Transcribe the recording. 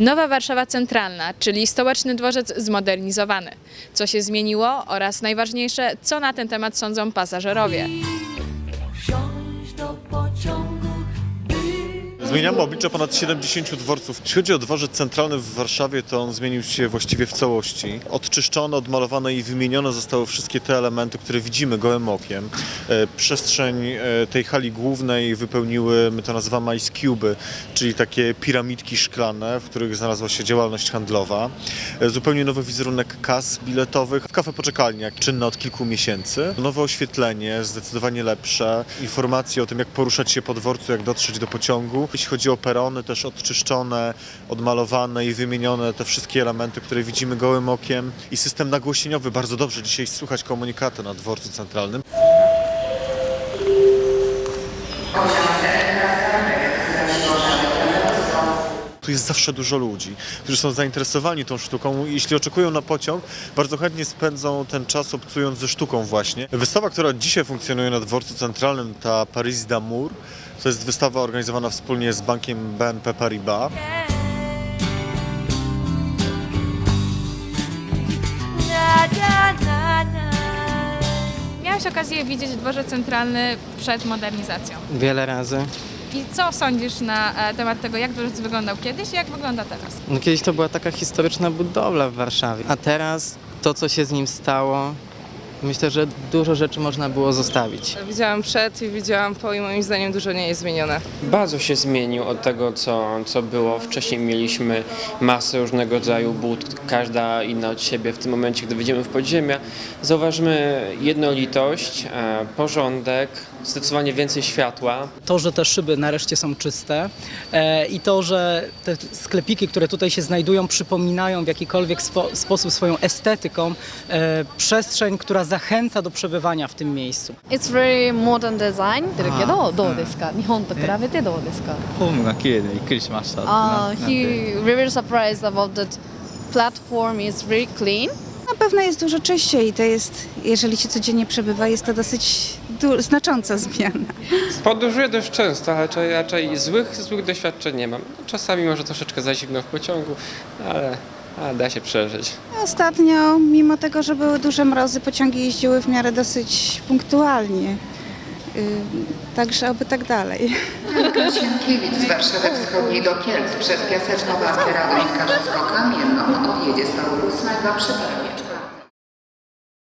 Nowa Warszawa Centralna, czyli stołeczny dworzec zmodernizowany. Co się zmieniło oraz najważniejsze, co na ten temat sądzą pasażerowie. Zmieniamy oblicze ponad 70 dworców. Jeśli chodzi o dworzec centralny w Warszawie, to on zmienił się właściwie w całości. Odczyszczone, odmalowane i wymienione zostały wszystkie te elementy, które widzimy gołym okiem. E, Przestrzeń e, tej hali głównej wypełniły, my to nazywamy ice cube, czyli takie piramidki szklane, w których znalazła się działalność handlowa. E, Zupełnie nowy wizerunek kas biletowych. Kafe poczekalnia, czynne od kilku miesięcy. Nowe oświetlenie, zdecydowanie lepsze. Informacje o tym, jak poruszać się po dworcu, jak dotrzeć do pociągu. Jeśli chodzi o perony, też odczyszczone, odmalowane i wymienione te wszystkie elementy, które widzimy gołym okiem. I system nagłośnieniowy, bardzo dobrze dzisiaj słychać komunikaty na dworcu centralnym. Tu jest zawsze dużo ludzi, którzy są zainteresowani tą sztuką jeśli oczekują na pociąg, bardzo chętnie spędzą ten czas obcując ze sztuką właśnie. Wystawa, która dzisiaj funkcjonuje na dworcu centralnym, ta Paris d'Amour, to jest wystawa organizowana wspólnie z bankiem BNP Paribas. Miałeś okazję widzieć dworzec centralny przed modernizacją. Wiele razy. I co sądzisz na e, temat tego, jak dworzec wyglądał kiedyś i jak wygląda teraz? No kiedyś to była taka historyczna budowla w Warszawie, a teraz to, co się z nim stało, myślę, że dużo rzeczy można było zostawić. Widziałam przed i widziałam po i moim zdaniem dużo nie jest zmienione. Bardzo się zmienił od tego, co, co było. Wcześniej mieliśmy masę różnego rodzaju bud, każda inna od siebie. W tym momencie, gdy wejdziemy w podziemia, zauważymy jednolitość, e, porządek, zdecydowanie więcej światła. to, że te szyby nareszcie są czyste e, i to, że te sklepiki, które tutaj się znajdują, przypominają w jakikolwiek swo- sposób swoją estetyką e, przestrzeń, która zachęca do przebywania w tym miejscu. It's very modern design ってるけどどうですか日本と比べてどうですかホームが綺麗でびっくりしました。あな uh, he really surprised about that platform is very clean Na pewno jest dużo czyściej i to jest, jeżeli się codziennie przebywa, jest to dosyć du- znacząca zmiana. Podróżuję dość często, ale raczej, raczej złych, złych doświadczeń nie mam. Czasami może troszeczkę za zimno w pociągu, ale, ale da się przeżyć. Ostatnio, mimo tego, że były duże mrozy, pociągi jeździły w miarę dosyć punktualnie. Ym, Także oby tak dalej. Sienkiewicz z Warszawy Wschodniej do Kielc przez Piaseczno Bankę Radość Karzysko-Kamienną odjedzie z toru 8 przy Parmie